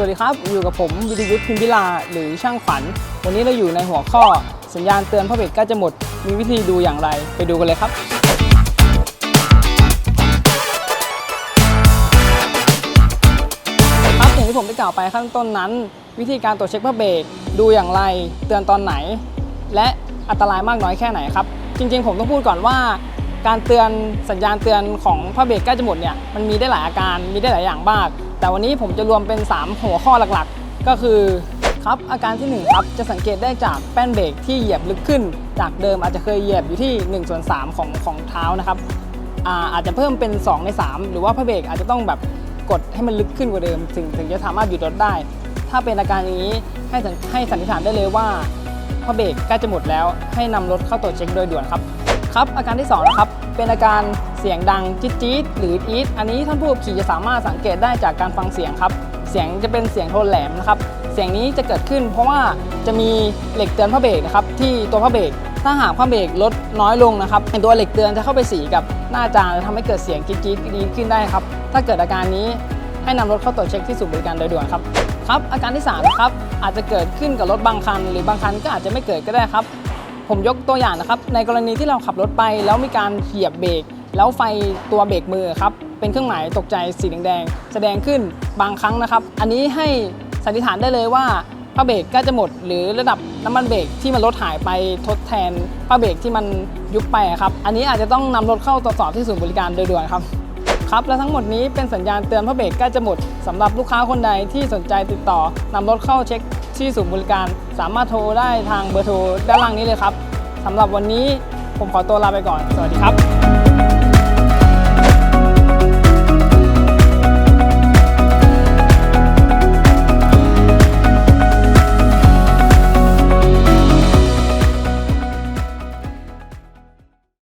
สวัสดีครับ อยู่กับผมวิทยุทธ์พิมพิลา หรือช่างขวัญ วันนี้เราอยู่ในหัวข้อ สัญญาณเตือนพระเบรกกล้จะหมด มีวิธีดูอย่างไร ไปดูกันเลยครับ ครับอย่างที่ผมได้กล่าวไปข้างต้นนั้น วิธีการตรวจเช็คพระเบรกดูอย่างไร เตือนตอนไหน และอันตรายมากน้อยแค่ไหนครับ จริงๆ ผมต้องพูดก่อนว่า การเตือนสัญญาณเตือนของพระเบรกใกล้จะหมดเนี่ยมันมีได้หลายอาการมีได้หลายอย่างมาก แต่วันนี้ผมจะรวมเป็น 3 หัวข้อหลักๆ ก็คือครับอาการที่1ครับจะสังเกตได้จากแป้นเบรกที่เหยียบลึกขึ้น จากเดิมอาจจะเคยเหยียบอยู่ที่1ส่วน3ของของเท้านะครับอาอาจจะเพิ่มเป็น 2 ใน 3 หรือว่าพระเบรกอาจจะต้องแบบกดให้มันลึกขึ้นกว่าเดิม ถึงถึงจะสามารถหยุดรถได้ ถ้าเป็นอาการอย่างนี้ให้ให้สันนิษฐานได้เลยว่าพระเบรกใกล้จะหมดแล้วให้นำรถเข้าตรวจเช็คโดยด่วนครับ ครับอาการที่2นะครับเป็นอาการเสียงดังจี๊ดจี๊ดหรืออีดอันนี้ท่านผู้ขับขี่จะสามารถสังเกตได้จากการฟังเสียงครับ เสียงจะเป็นเสียงโทนแหลมนะครับเสียงนี้จะเกิดขึ้น เพราะว่าจะมีเหล็กเตือนพระเบรกนะครับที่ตัวพระเบรกถ้าหากพระเบรกลดน้อยลงนะครับตัวเหล็กเตือนจะเข้าไปสีกับหน้าจานและทำให้เกิดเสียงจี๊ดจี๊ดดีขึ้นได้ครับถ้าเกิดอาการนี้ให้นำรถเข้าตรวจเช็คที่ศูนย์บริการโดยด่วนครับครับอาการที่3นะครับอาจจะเกิดขึ้นกับรถบางคัน หรือบางคันก็อาจจะไม่เกิดก็ได้ครับ ผมยกตัวอย่างนะครับ ในกรณีที่เราขับรถไป แล้วมีการเหยียบเบรกแล้วไฟตัวเบรกมือครับเป็นเครื่องหมายตกใจสีแดงแสดงขึ้นบางครั้งนะครับ อันนี้ให้สันนิษฐานได้เลยว่าผ้าเบรกก็จะหมด หรือระดับน้ำมันเบรกที่มันลดหายไปทดแทนผ้าเบรกที่มันยุบไปครับ อันนี้อาจจะต้องนำรถเข้าตรวจสอบที่ศูนย์บริการโดยด่วนครับครับและทั้งหมดนี้เป็นสัญญาณเตือนพระเบรกใกล้จะหมดสำหรับลูกค้าคนใดที่สนใจติดต่อนำรถเข้าเช็ค ที่ศูนย์บริการสามารถโทรได้ทางเบอร์โทรด้านล่างนี้เลยครับสำหรับวันนี้ผมขอตัวลาไปก่อน สวัสดีครับ